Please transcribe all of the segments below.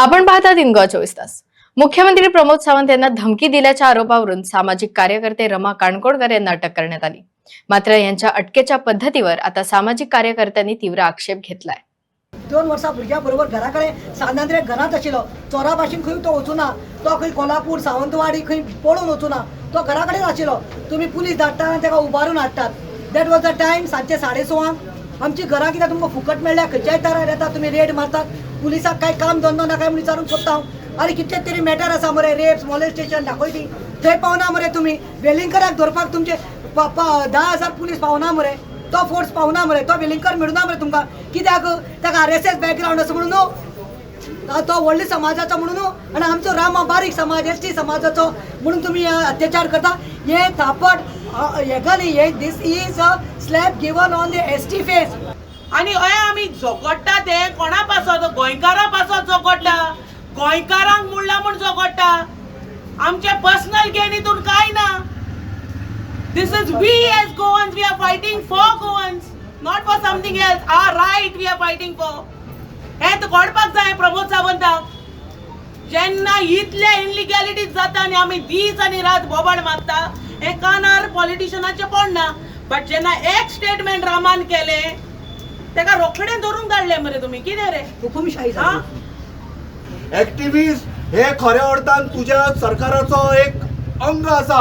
आपण पाहता दिनगाव चोवीस तास. मुख्यमंत्री प्रमोद सावंत यांना धमकी दिल्याच्या आरोपावरून सामाजिक कार्यकर्ते रमा काणकोडकर यांना अटक करण्यात आली. मात्र यांच्या अटकेच्या पद्धतीवर आता सामाजिक कार्यकर्त्यांनी तीव्र आक्षेप घेतलाय. दोन वर्षा भुरग्यां बरोबर घराकडे कडेन घरात आशिल्लो चोरा भाशेन खंय तो वचूना तो खंय कोल्हापूर सावंतवाडी खंय पळून वचूना तो घरा कडेन आशिल्लो तुमी पुलीस धाडटा आनी ताका उबारून हाडटात दॅट वॉज द टायम सांजचे साडेसोंक आमची घरां कित्याक तुमकां फुकट मेळ्ळ्या खंयच्याय तरार येता तुमी रेड मारतात पुलिसाक काय काम धंदो ना काय म्हूण विचारूंक सोदता हांव हो. आनी कितले तरी मॅटर आसा मरे रेप्स मॉलेस्टेशन दाखयली थंय पावना मरे तुमी वेलिंगकराक धरपाक तुमचे धा हजार पुलीस पावना मरे. तो फोर्स पावना मरे. तो वेलिंगकर मेळुना मरे तुमकां. कित्याक ताका आर एस एस बॅकग्रावंड आसा म्हणून हो. न्हू तो व्हडले समाजाचो म्हणून हो. न्हू आनी आमचो राम हो बारीक समाज एस टी समाजाचो म्हणून तुमी अत्याचार करता. हे थापट हेगाली हे this is a slab given on the S T face आणि अय आमी झगडटा ते कोणा पासत गोंयकारा पासत झगडटा गोंयकारांक म्हणला म्हूण झगडटा आमचे पर्सनल गेन हितून काय ना? This is we as Goans we are fighting for Goans not for something else are right we are fighting for हे तर जाय प्रमोद सावंताक. जेन्ना इतले इनलिगॅलिटीज जाता आनी आमी दीस आनी रात बोबाड मारता हे कानार पॉलिटिशनाचे पडना बट जेन्ना एक स्टेटमेंट रामान केले तेका रोखडें धरून धाडले मरे तुमी कितें रे? हुकुमशाही हा? जाली ऍक्टिव्हिस्ट हे खऱ्या अर्थान तुझ्या सरकाराचो एक अंग आसा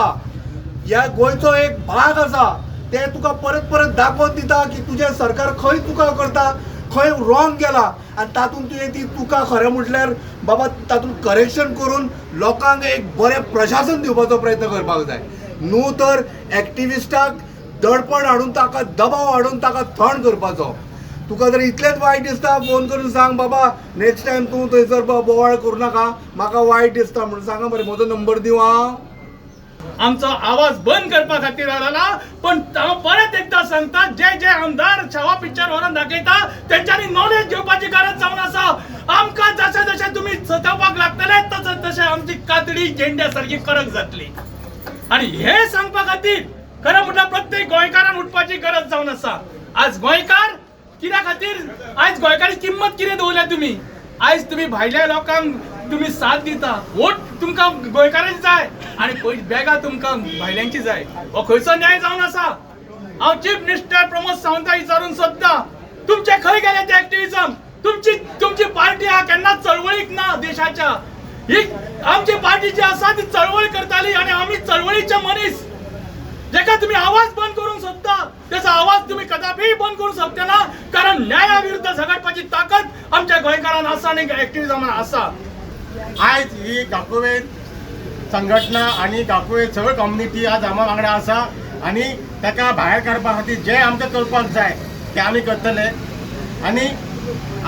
ह्या गोंयचो एक भाग आसा ते तुका परत परत दाखोवन दिता की तुजें सरकार खंय तुका करता खंय रॉंग गेला आनी तातूंत तुवें ती तुका खरें म्हटल्यार बाबा तातूंत करेक्शन करून लोकांक एक बरें प्रशासन दिवपाचो प्रयत्न करपाक जाय. न्हू तर ॲक्टिविस्टाक दडपण हाडून ताका दबाव हाडून ताका थंड करपाचो. तुका जर इतलेंच वायट दिसता फोन करून सांग बाबा नेक्स्ट टायम तूं थंयसर बोवाळ करू नाका. म्हाका वायट दिसता म्हणून सांगा मरे म्हजो नंबर दिवं हांव आमचो आवाज बंद करपा खातीर आला पण हांव परत एकदा सांगता जे जे आमदार छावा पिक्चर व्हरून दाखयता तेंच्यांनी नॉलेज घेवपाची गरज जावन आसा. आमकां जशें जशें तुमी सतावपाक लागतले तशें तशें आमची कातडी झेंड्या सारकी कडक जातली. आणि हे सांगपा खातीर खरं म्हटलं प्रत्येक गोंयकारान उठपाची गरज जावन आसा. आज गोंयकार कित्या खातीर? आयज गोंयकाराची किंमत कितें दवरल्या तुमी आयज तुमी भायल्या लोकांक तुमी साथ दिता. वोट तुमकां गोंयकारांची जाय आनी पयली बॅगां तुमकां भायल्यांची जाय. हो खंयचो न्याय जावन आसा? हांव चीफ मिनिस्टर प्रमोद सावंता विचारून सोदता. तुमचे खंय गेले ते एक्टिविजम तुमची तुमची पार्टी हा केन्नाच चळवळीक ना देशाच्या? ही आमची पार्टीची जी आसा ती चळवळ करताली आणि आम्ही चळवळीच्या मनीस जेका तुम्ही आवाज बंद करून सोदता त्याचा आवाज तुम्ही कदापि बंद करू शकता ना. कारण न्यायाविरुद्ध झगडपाची ताकद आमच्या गोंयकारांना आसा आणि ऍक्टिव्हिजमान आसा आयज ही गाकोवेन संघटना आणि गाकुवे सगळी कम्युनिटी आज आम्हा वांगडा आसा आणि ताका भायर काडपा खातीर जें आमकां करपाक जाय तें आमी करतले. आनी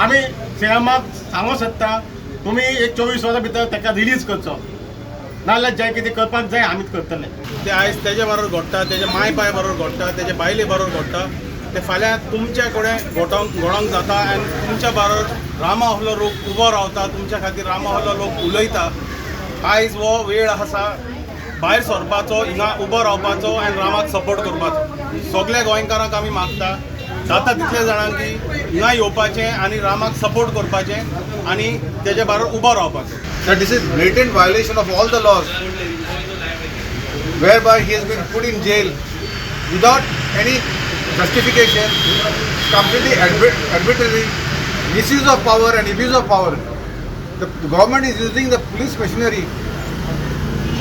आमी सीएमाक सांगूंक सोदता तुमी एक चोवीस वरां भितर ताका रिलीज करचो. नाजाल्यार जें कितें करपाक जाय आमीच करतले ते आयज तेजे बरोबर घडटा तेजे माय पाय बरोबर घडटा तेजे बायले बरोबर घडटा ते फाल्यां तुमचे कडेन घोटावंक घडोंक जाता आनी तुमच्या बरोबर रामा आहलो लोक उबो रावता तुमच्या खातीर रामा आहलो लोक उलयता. आयज हो वेळ आसा भायर सरपाचो हिंगा उबो रावपाचो आनी रामाक सपोर्ट करपाचो. सगल्या गोंयकारांक आमी मागता. जाता तितले जाणां की हिंगा येवपाचें आनी रामाक सपोर्ट करपाचें आनी तेजे बरोबर उबो रावपाचो. That is is blatant violation of all the laws whereby he has been put in jail without any justification completely arbitrary misuse of power and abuse of power the government is using the police machinery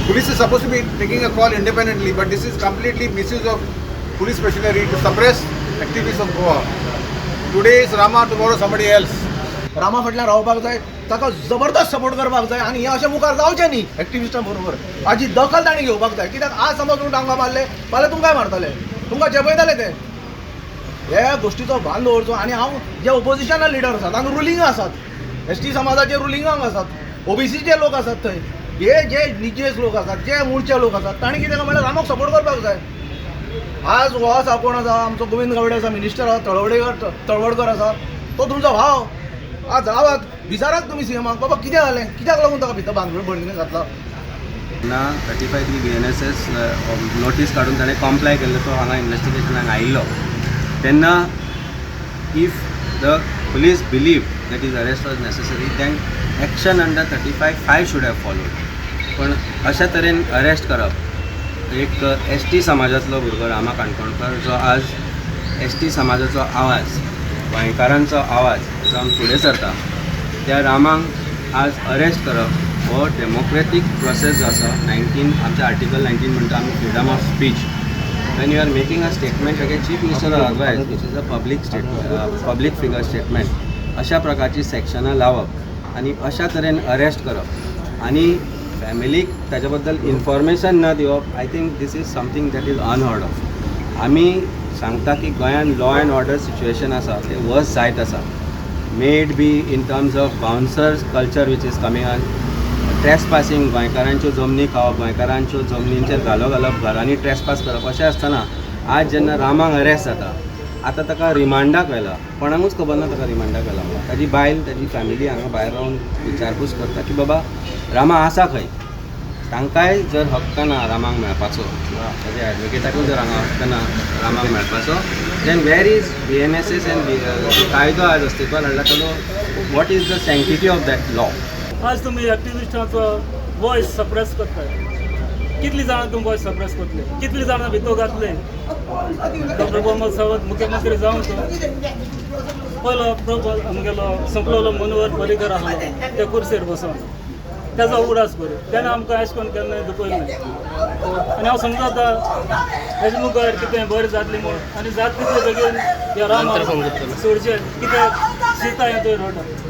police is suppose to be taking a call independently but this is completely misuse of police machinery to suppress activities of Goa. Today is Rama, tomorrow somebody else. Rama फाटल्यान रावपाक जाय. ताका जबरदस्त support करपाक जाय. आनी हे अशें मुखार जावचें न्ही एक्टिविस्टां बरोबर हाची दखल ताणें घेवपाक जाय. कित्याक आज समज तुमी तांकां मारले. फाल्यां तुमकांय मारतले? तुमकां जेपयतले ते? हे गोश्टीचो भान दवरचो. आनी हांव जे ओपोजिशनल लिडर आसात हांगा रुलिंग आसात. एस टी समाजाचे रुलिंगांक आसात. ओबीसीचे लोक आसात थंय. हे जे निजेस लोक आसात जे मूळचे लोक आसात ताणें कितें म्हणल्यार रामाक सपोर्ट करपाक जाय. आज हो आसा कोण आसा आमचो गोविंद गावडे आसा मिनिस्टर आसा तळवडेकर तळवडकर आसा तो तुमचो भाव. आज रावात विचारात तुमी सीएमाक बाबा कितें जालें कित्याक लागून ताका भितर बांदून बंदीने घातला. ना thirty five three B N S S notice काडून ताणें कॉम्प्लाय केल्लो तो हांगा इन्वेस्टिगेशनाक आयिल्लो तेन्ना if the police believe that is arrest was necessary then action under thirty five five should have followed पण अशा तरेन अरेस्ट करप एक एस टी समाजातलो भुरगो रामा काणकोणकर जो आज एस टी समाजाचो आवाज गोंयकारांचो आवाज जावन फुडें सरता त्या रामांक आज अरेस्ट करप हो डेमोक्रेटीक प्रोसेस जो आसा नायन्टीन आमच्या आर्टिकल नायन्टीन म्हणटा आमी freedom of speech. When you are making a statement against chief minister or otherwise which is a public statement uh, public figure statement अशा प्रकारची सेक्शनां लावप आनी अशा तरेन अरेस्ट करप. आनी फॅमिलीक ताच्या बद्दल इन्फॉर्मेशन न दिवप I think this is something that is unheard of आमी सांगता की गोंयांत लॉ अँड ऑर्डर सिच्युएशन आसा तें वर्स जायत आसा maybe in terms of bouncers culture which is coming on trespassing गोंयकारांच्यो जमनी खावप गोंयकारांच्यो जमनींचेर घालो घालप घरांनी ट्रेस पास करप अशें आसतना आज जेन्ना रामाक अरेस्ट जाता आतां ताका रिमांडाक आयला कोणाकूच खबर ना ताका रिमांडाक व्हेला ताजी बायल ताजी फॅमिली हांगा भायर रावन विचारपूस करता की बाबा रामा आसा खंय? तांकांय जर हक्क ना रामाक मेळपाचो ताज्या एडवोकेटाकूय जर हांगा हक्क ना रामाक मेळपाचो then where is B M S S N कायदो आज अस्तित्वात हाडला ताजो what is the sanctity of that law आज तुम्ही ॲक्टिव्हिस्टांचो वॉयस सप्रेस करताय. कितली जाणां वॉयस सप्रेस करतले? कितली जाणां भितर घातले? डॉक्टर प्रमोद सावंत मुख्यमंत्री जावन तो. पयलो प्रमोद आमगेलो संपलेलो मनोहर पर्रीकर आसलो त्या कुर्सीर बसून. तेजो उडास करू तेणें आमकां अशें करून केन्नाय दुखयलें आनी हांव समजता हेजे मुखार कितें बरें जातलें म्हूण आनी जात तितले बेगीन या रामा सोडचें कित्याक सीता हें थंय रोवता